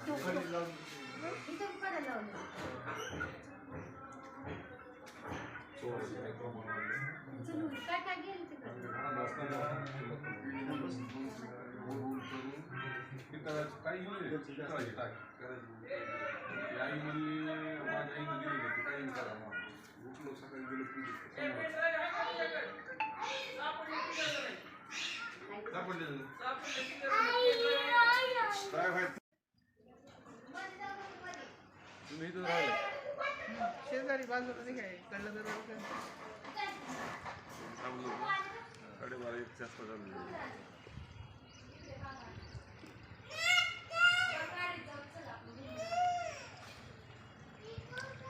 इथं काढायला लावलं. चलू, काय काय गेलं तिकडं? काही नाही करायची टाक करायची आई म्हणली माझ्या आईनं दिली होती काही करा तुम्ही इथं राहिले. शेजारी बाजूला नाही काय? कळलं तर साडेबारा एक जास्त झाले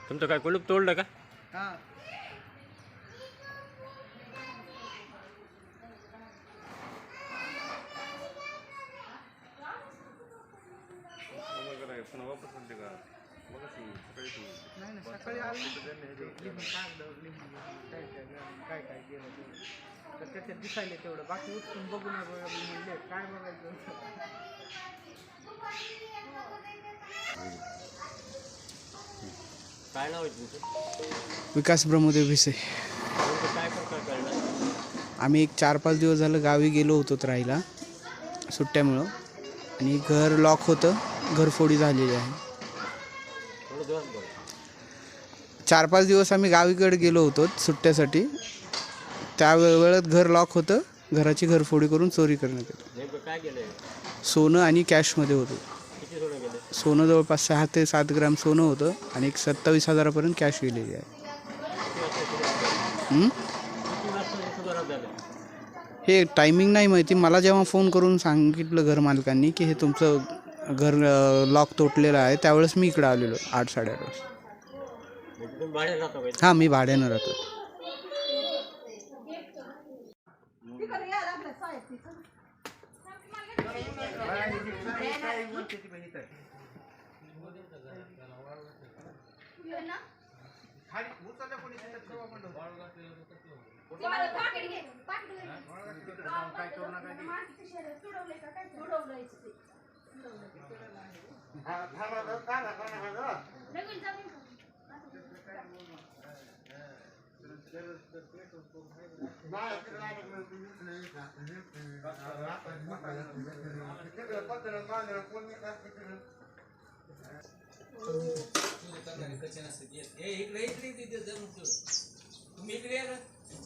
तुमचं काय कुलूप तोडलं का? हा. वापस आणते का? नाही ना सकाळी आलो. लिहून काढलं लिहून काय काय काय काय गेलं तेवढं तर त्याच्यात दिसायले तेवढं. बाकी उठून बघू नये बघा मी म्हणले काय बघायचं काय नाव विकास ब्रह्मदेव भिसे. आम्ही एक चार पाच दिवस झालं गावी गेलो होतो राहायला सुट्ट्यामुळं. आणि घर लॉक होतं. घरफोडी झालेली आहे. चार पाच दिवस आम्ही गावीकडे गेलो होतो सुट्ट्यासाठी. त्या वेळात घर लॉक होतं. घराची घरफोडी करून चोरी करण्यात येतो. सोनं आणि कॅशमध्ये होतं. सोनं जवळपास सहा ते सात ग्राम सोनं होतं आणि एक सत्तावीस हजारापर्यंत कॅश गेलेली आहे. हं? हे टायमिंग नाही माहिती. मला जेव्हा फोन करून सांगितलं घर मालकांनी की हे तुमचं घर लॉक तुटलेलं आहे त्यावेळेस मी इकडं आलेलो आठ साडेआठ वाजता. तुम्ही भाड्याने राहता का हां मी भाड्यानं राहतो. काय? तुडवलंय ते. रवीन जा बरं का.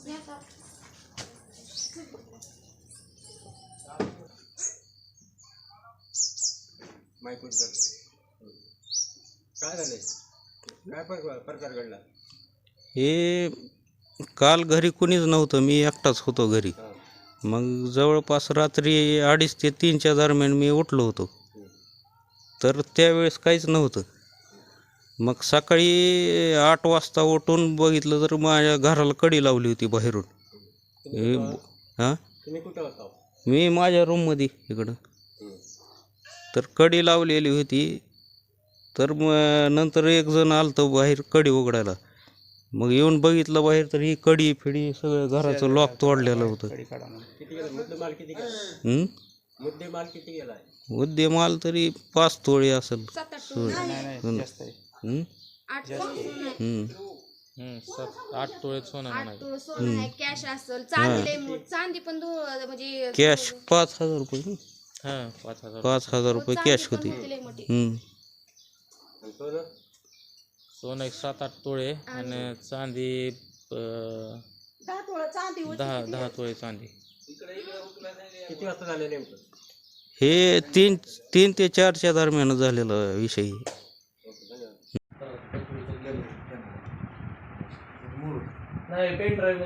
हे उचल काय झालंय? काय प्रकार घडला? हे काल घरी कुणीच नव्हतं मी एकटाच होतो घरी. मग जवळपास रात्री अडीच ते तीनच्या दरम्यान मी उठलो होतो. तर त्यावेळेस काहीच नव्हतं. मग सकाळी आठ वाजता उठून बघितलं तर माझ्या घराला कडी लावली होती बाहेरून. हे? हां मी माझ्या रूममध्ये इकडं. तर कडी लावलेली होती. तर मग नंतर एक जण आलतं बाहेर कडी उघडायला. मग येऊन बघितलं बाहेर तर ही कडी फिडी सगळं घराचं लॉक तोडलेलं होतं. किती गेला मुद्दे माल किती गेला हं? मुद्दे माल किती गेलाय उद्यमाल तरी पाच तोळे असेल. आठ सोनं आहे. हं? आठ तोळे सोनं आहे. हं. आठ तोळे सोनं आठ तोळे सोनं आहे कॅश असेल चांदी पण म्हणजे कॅश पाच हजार रुपये पाच हजार पाच हजार रुपये कॅश होती. हं. सोनं एक सात आठ तोळे आणि चांदी. दहा तोळा चांदी होती दहा दहा तोळे चांदी. किती वाजता झालं नेमकं? हे तीन तीन ते चारच्या दरम्यान झालेला विषय. नाही पेन ड्राईव्ह